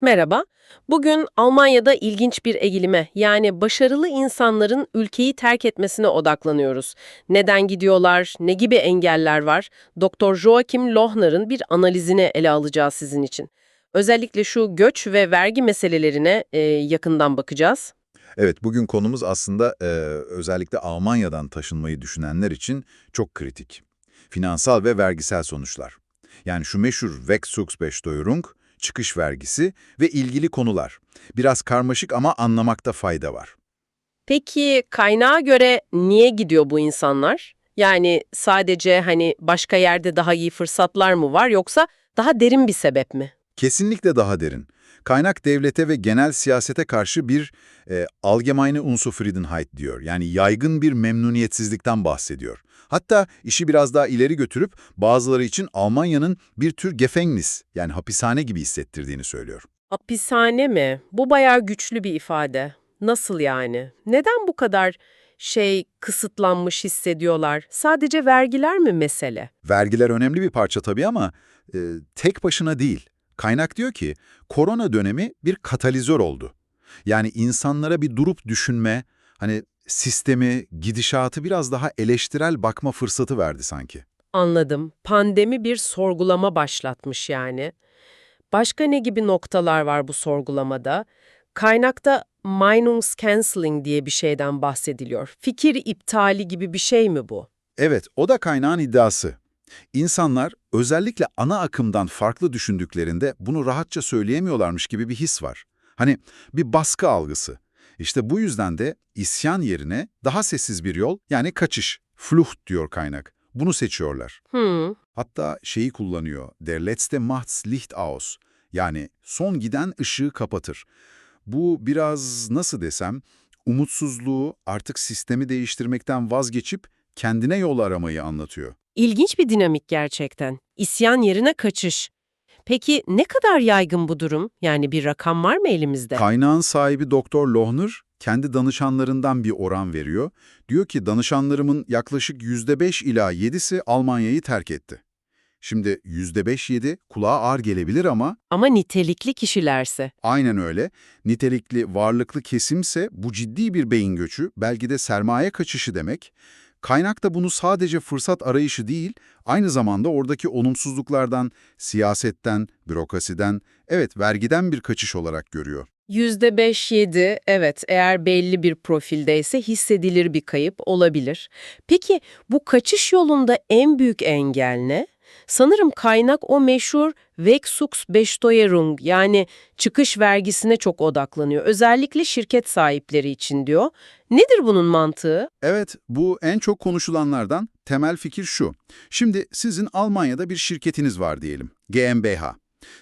Merhaba. Bugün Almanya'da ilginç bir eğilime, yani başarılı insanların ülkeyi terk etmesine odaklanıyoruz. Neden gidiyorlar, ne gibi engeller var? Dr. Joachim Lohner'ın bir analizini ele alacağız sizin için. Özellikle şu göç ve vergi meselelerine e, yakından bakacağız. Evet, bugün konumuz aslında e, özellikle Almanya'dan taşınmayı düşünenler için çok kritik. Finansal ve vergisel sonuçlar. Yani şu meşhur Wegzugsbesteuerung, çıkış vergisi ve ilgili konular. Biraz karmaşık ama anlamakta fayda var. Peki kaynağa göre niye gidiyor bu insanlar? Yani sadece hani başka yerde daha iyi fırsatlar mı var yoksa daha derin bir sebep mi? Kesinlikle daha derin. Kaynak devlete ve genel siyasete karşı bir e, allgemeine Unzufriedenheit diyor. Yani yaygın bir memnuniyetsizlikten bahsediyor. Hatta işi biraz daha ileri götürüp bazıları için Almanya'nın bir tür Gefängnis yani hapishane gibi hissettirdiğini söylüyor. Hapishane mi? Bu bayağı güçlü bir ifade. Nasıl yani? Neden bu kadar şey kısıtlanmış hissediyorlar? Sadece vergiler mi mesele? Vergiler önemli bir parça tabii ama e, tek başına değil. Kaynak diyor ki korona dönemi bir katalizör oldu. Yani insanlara bir durup düşünme, hani sistemi, gidişatı biraz daha eleştirel bakma fırsatı verdi sanki. Anladım. Pandemi bir sorgulama başlatmış yani. Başka ne gibi noktalar var bu sorgulamada? Kaynakta Meinungscanceling diye bir şeyden bahsediliyor. Fikir iptali gibi bir şey mi bu? Evet, o da kaynağın iddiası. İnsanlar özellikle ana akımdan farklı düşündüklerinde bunu rahatça söyleyemiyorlarmış gibi bir his var. Hani bir baskı algısı. İşte bu yüzden de isyan yerine daha sessiz bir yol yani kaçış, Flucht diyor kaynak. Bunu seçiyorlar. Hmm, Hatta şeyi kullanıyor, der letzte macht's Licht aus. Yani son giden ışığı kapatır. Bu biraz nasıl desem, umutsuzluğu artık sistemi değiştirmekten vazgeçip kendine yol aramayı anlatıyor. ilginç bir dinamik gerçekten. İsyan yerine kaçış. Peki ne kadar yaygın bu durum? Yani bir rakam var mı elimizde? Kaynağın sahibi Doktor Lohner kendi danışanlarından bir oran veriyor. Diyor ki danışanlarımın yaklaşık %5 ila 7'si Almanya'yı terk etti. Şimdi %5-7 kulağa ağır gelebilir ama Ama nitelikli kişilerse. aynen öyle. Nitelikli, varlıklı kesimse bu ciddi bir beyin göçü, belki de sermaye kaçışı demek. Kaynak da bunu sadece fırsat arayışı değil, aynı zamanda oradaki olumsuzluklardan, siyasetten, bürokrasiden, evet vergiden bir kaçış olarak görüyor. %5-7 evet eğer belli bir profildeyse hissedilir bir kayıp olabilir. Peki bu kaçış yolunda en büyük engel ne? Sanırım kaynak o meşhur Wegzugsbesteuerung yani çıkış vergisine çok odaklanıyor. Özellikle şirket sahipleri için diyor. Nedir bunun mantığı? Evet, bu en çok konuşulanlardan temel fikir şu. Şimdi sizin Almanya'da bir şirketiniz var diyelim, GmbH.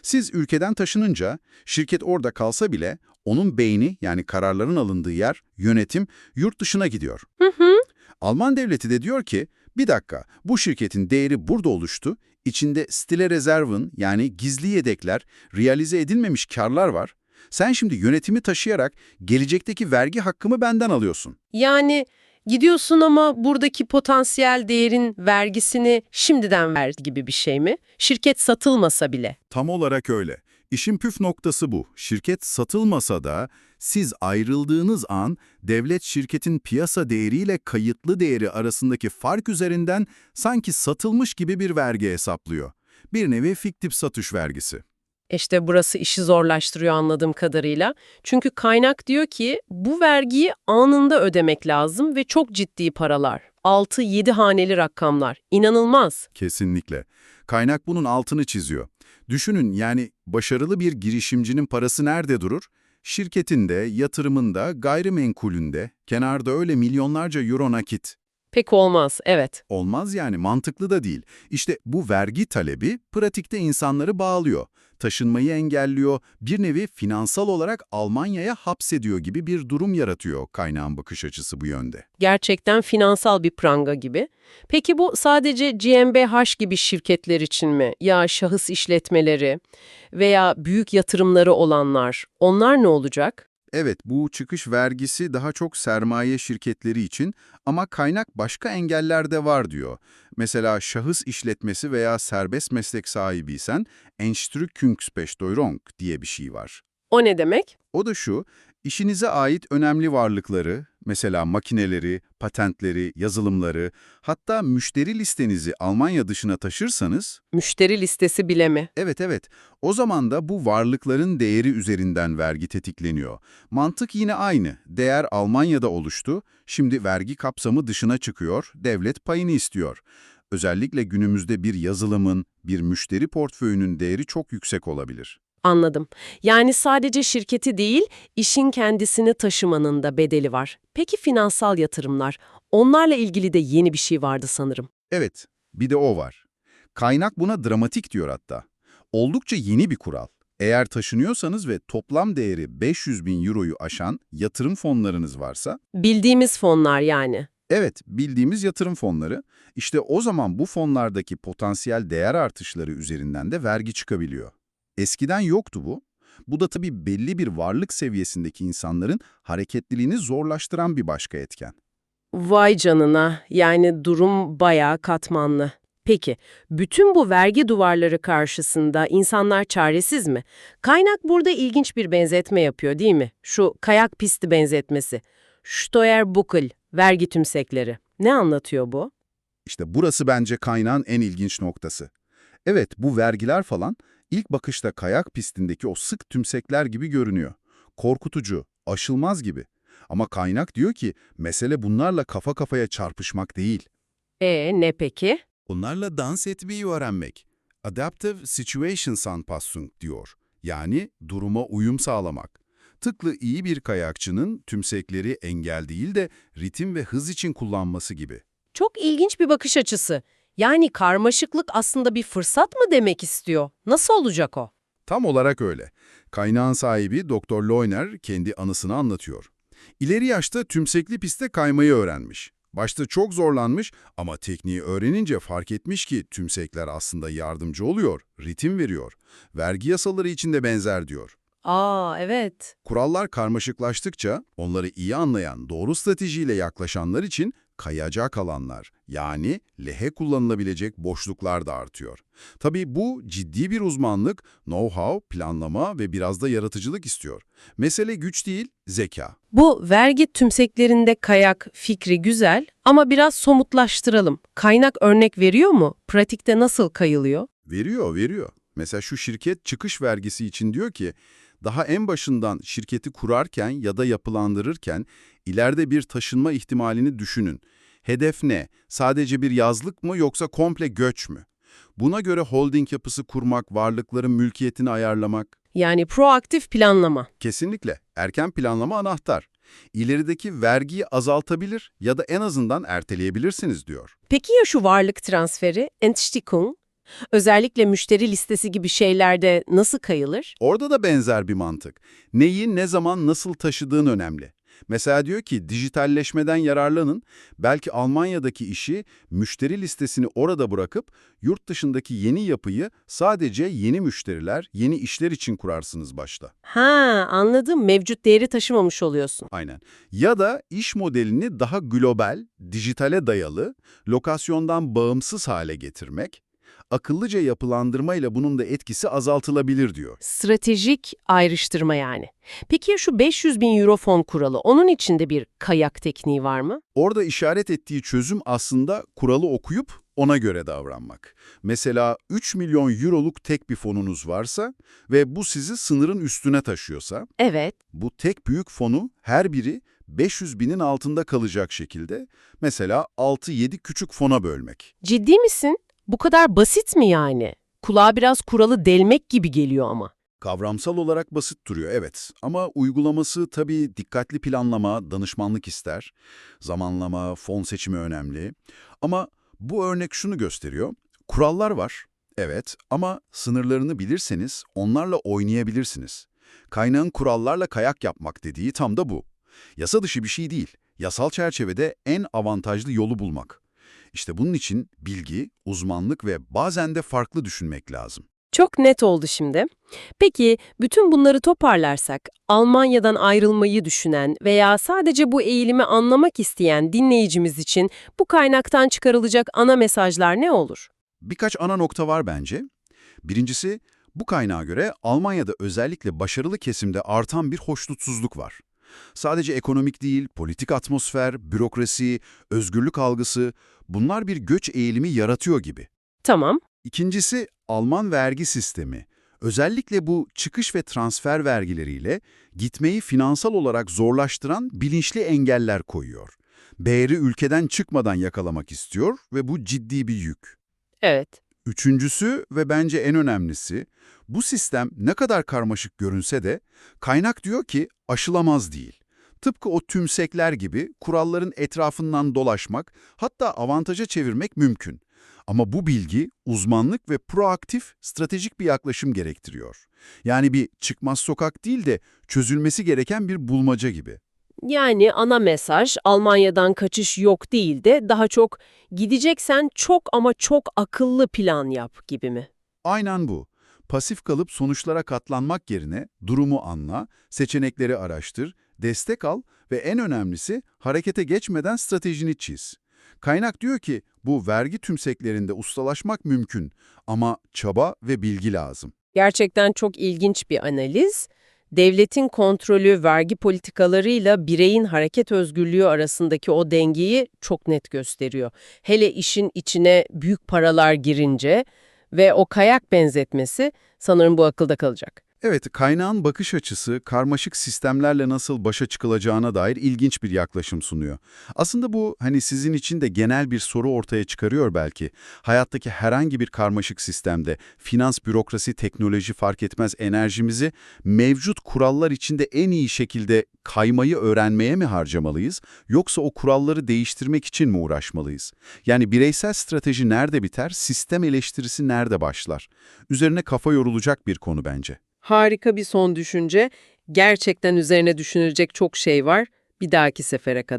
Siz ülkeden taşınınca şirket orada kalsa bile onun beyni yani kararların alındığı yer, yönetim yurt dışına gidiyor. Hı hı. Alman devleti de diyor ki, bir dakika bu şirketin değeri burada oluştu, içinde stile rezervın yani gizli yedekler, realize edilmemiş karlar var. Sen şimdi yönetimi taşıyarak gelecekteki vergi hakkımı benden alıyorsun. Yani gidiyorsun ama buradaki potansiyel değerin vergisini şimdiden ver gibi bir şey mi? Şirket satılmasa bile. Tam olarak öyle. İşin püf noktası bu. Şirket satılmasa da siz ayrıldığınız an devlet şirketin piyasa değeriyle kayıtlı değeri arasındaki fark üzerinden sanki satılmış gibi bir vergi hesaplıyor. Bir nevi fiktif satış vergisi. İşte burası işi zorlaştırıyor anladığım kadarıyla. Çünkü kaynak diyor ki bu vergiyi anında ödemek lazım ve çok ciddi paralar. 6-7 haneli rakamlar. İnanılmaz. Kesinlikle. Kaynak bunun altını çiziyor. Düşünün yani başarılı bir girişimcinin parası nerede durur? Şirketinde, yatırımında, gayrimenkulünde, kenarda öyle milyonlarca euro nakit. Pek olmaz, evet. Olmaz yani mantıklı da değil. İşte bu vergi talebi pratikte insanları bağlıyor. Taşınmayı engelliyor, bir nevi finansal olarak Almanya'ya hapsediyor gibi bir durum yaratıyor kaynağın bakış açısı bu yönde. Gerçekten finansal bir pranga gibi. Peki bu sadece GmbH gibi şirketler için mi? Ya şahıs işletmeleri veya büyük yatırımları olanlar, onlar ne olacak? Evet, bu çıkış vergisi daha çok sermaye şirketleri için ama kaynak başka engeller de var diyor. Mesela şahıs işletmesi veya serbest meslek sahibiysen Enstrükungsbesteuerung diye bir şey var. O ne demek? O da şu, işinize ait önemli varlıkları, mesela makineleri, patentleri, yazılımları, hatta müşteri listenizi Almanya dışına taşırsanız, Müşteri listesi bile mi? evet evet, o zaman da bu varlıkların değeri üzerinden vergi tetikleniyor. Mantık yine aynı, değer Almanya'da oluştu, şimdi vergi kapsamı dışına çıkıyor, devlet payını istiyor. Özellikle günümüzde bir yazılımın, bir müşteri portföyünün değeri çok yüksek olabilir. Anladım. Yani sadece şirketi değil, işin kendisini taşımanın da bedeli var. Peki finansal yatırımlar? Onlarla ilgili de yeni bir şey vardı sanırım. Evet, bir de o var. Kaynak buna dramatik diyor hatta. Oldukça yeni bir kural. Eğer taşınıyorsanız ve toplam değeri 500 bin euroyu aşan yatırım fonlarınız varsa, Bildiğimiz fonlar yani. evet bildiğimiz yatırım fonları, işte o zaman bu fonlardaki potansiyel değer artışları üzerinden de vergi çıkabiliyor. Eskiden yoktu bu. Bu da tabii belli bir varlık seviyesindeki insanların hareketliliğini zorlaştıran bir başka etken. Vay canına, yani durum bayağı katmanlı. Peki, bütün bu vergi duvarları karşısında insanlar çaresiz mi? Kaynak burada ilginç bir benzetme yapıyor değil mi? Şu kayak pisti benzetmesi. Steuerbüchel, vergi tümsekleri. Ne anlatıyor bu? İşte burası bence kaynağın en ilginç noktası. Evet, bu vergiler falan ilk bakışta kayak pistindeki o sık tümsekler gibi görünüyor. Korkutucu, aşılmaz gibi. Ama kaynak diyor ki mesele bunlarla kafa kafaya çarpışmak değil. E ne peki? Bunlarla dans etmeyi öğrenmek. Adaptive Situations Anpassung diyor. Yani duruma uyum sağlamak. Tıklı iyi bir kayakçının tümsekleri engel değil de ritim ve hız için kullanması gibi. Çok ilginç bir bakış açısı. Yani karmaşıklık aslında bir fırsat mı demek istiyor? Nasıl olacak o? Tam olarak öyle. Kaynağın sahibi Dr. Loyner kendi anısını anlatıyor. İleri yaşta tümsekli piste kaymayı öğrenmiş. Başta çok zorlanmış ama tekniği öğrenince fark etmiş ki tümsekler aslında yardımcı oluyor, ritim veriyor. Vergi yasaları için de benzer diyor. Aa evet. Kurallar karmaşıklaştıkça onları iyi anlayan, doğru stratejiyle yaklaşanlar için kayacak alanlar, yani lehe kullanılabilecek boşluklar da artıyor. Tabii bu ciddi bir uzmanlık, know-how, planlama ve biraz da yaratıcılık istiyor. Mesele güç değil, zeka. Bu vergi tümseklerinde kayak fikri güzel ama biraz somutlaştıralım. Kaynak örnek veriyor mu? Pratikte nasıl kayılıyor? Veriyor, veriyor. Mesela şu şirket çıkış vergisi için diyor ki, daha en başından şirketi kurarken ya da yapılandırırken ileride bir taşınma ihtimalini düşünün. Hedef ne? Sadece bir yazlık mı yoksa komple göç mü? Buna göre holding yapısı kurmak, varlıkların mülkiyetini ayarlamak. Yani proaktif planlama. Kesinlikle. Erken planlama anahtar. İlerideki vergiyi azaltabilir ya da en azından erteleyebilirsiniz diyor. Peki ya şu varlık transferi, Entstickung? Özellikle müşteri listesi gibi şeylerde nasıl kayılır? Orada da benzer bir mantık. Neyi, ne zaman, nasıl taşıdığın önemli. Mesela diyor ki dijitalleşmeden yararlanın, belki Almanya'daki işi, müşteri listesini orada bırakıp yurt dışındaki yeni yapıyı sadece yeni müşteriler, yeni işler için kurarsınız başta. Ha anladım. Mevcut değeri taşımamış oluyorsun. Aynen. Ya da iş modelini daha global, dijitale dayalı, lokasyondan bağımsız hale getirmek, akıllıca yapılandırmayla bunun da etkisi azaltılabilir diyor. Stratejik ayrıştırma yani. Peki ya şu 500 bin euro fon kuralı, onun içinde bir kayak tekniği var mı? Orada işaret ettiği çözüm aslında kuralı okuyup ona göre davranmak. Mesela 3 milyon euroluk tek bir fonunuz varsa ve bu sizi sınırın üstüne taşıyorsa, Evet. bu tek büyük fonu her biri 500 binin altında kalacak şekilde mesela 6-7 küçük fona bölmek. Ciddi misin? Bu kadar basit mi yani? Kulağa biraz kuralı delmek gibi geliyor ama. Kavramsal olarak basit duruyor evet ama uygulaması tabii dikkatli planlama, danışmanlık ister. Zamanlama, fon seçimi önemli. Ama bu örnek şunu gösteriyor. Kurallar var, evet ama sınırlarını bilirseniz onlarla oynayabilirsiniz. Kaynağın kurallarla kayak yapmak dediği tam da bu. Yasa dışı bir şey değil, yasal çerçevede en avantajlı yolu bulmak. İşte bunun için bilgi, uzmanlık ve bazen de farklı düşünmek lazım. Çok net oldu şimdi. Peki bütün bunları toparlarsak Almanya'dan ayrılmayı düşünen veya sadece bu eğilimi anlamak isteyen dinleyicimiz için bu kaynaktan çıkarılacak ana mesajlar ne olur? Birkaç ana nokta var bence. Birincisi, bu kaynağa göre Almanya'da özellikle başarılı kesimde artan bir hoşnutsuzluk var. Sadece ekonomik değil, politik atmosfer, bürokrasi, özgürlük algısı, bunlar bir göç eğilimi yaratıyor gibi. Tamam. İkincisi, Alman vergi sistemi. Özellikle bu çıkış ve transfer vergileriyle gitmeyi finansal olarak zorlaştıran bilinçli engeller koyuyor. Değeri ülkeden çıkmadan yakalamak istiyor ve bu ciddi bir yük. Evet. Üçüncüsü ve bence en önemlisi, bu sistem ne kadar karmaşık görünse de kaynak diyor ki aşılamaz değil. Tıpkı o tümsekler gibi kuralların etrafından dolaşmak, hatta avantaja çevirmek mümkün. Ama bu bilgi uzmanlık ve proaktif, stratejik bir yaklaşım gerektiriyor. Yani bir çıkmaz sokak değil de çözülmesi gereken bir bulmaca gibi. Yani ana mesaj Almanya'dan kaçış yok değil de daha çok gideceksen çok ama çok akıllı plan yap gibi mi? Aynen bu. Pasif kalıp sonuçlara katlanmak yerine durumu anla, seçenekleri araştır, destek al ve en önemlisi harekete geçmeden stratejini çiz. Kaynak diyor ki bu vergi tümseklerinde ustalaşmak mümkün ama çaba ve bilgi lazım. Gerçekten çok ilginç bir analiz. Devletin kontrolü, vergi politikalarıyla bireyin hareket özgürlüğü arasındaki o dengeyi çok net gösteriyor. Hele işin içine büyük paralar girince ve o kayak benzetmesi sanırım bu akılda kalacak. Evet, kaynağın bakış açısı karmaşık sistemlerle nasıl başa çıkılacağına dair ilginç bir yaklaşım sunuyor. Aslında bu hani sizin için de genel bir soru ortaya çıkarıyor belki. Hayattaki herhangi bir karmaşık sistemde finans, bürokrasi, teknoloji fark etmez enerjimizi mevcut kurallar içinde en iyi şekilde kaymayı öğrenmeye mi harcamalıyız yoksa o kuralları değiştirmek için mi uğraşmalıyız? Yani bireysel strateji nerede biter, sistem eleştirisi nerede başlar? Üzerine kafa yorulacak bir konu bence. Harika bir son düşünce. Gerçekten üzerine düşünülecek çok şey var. Bir dahaki sefere kadar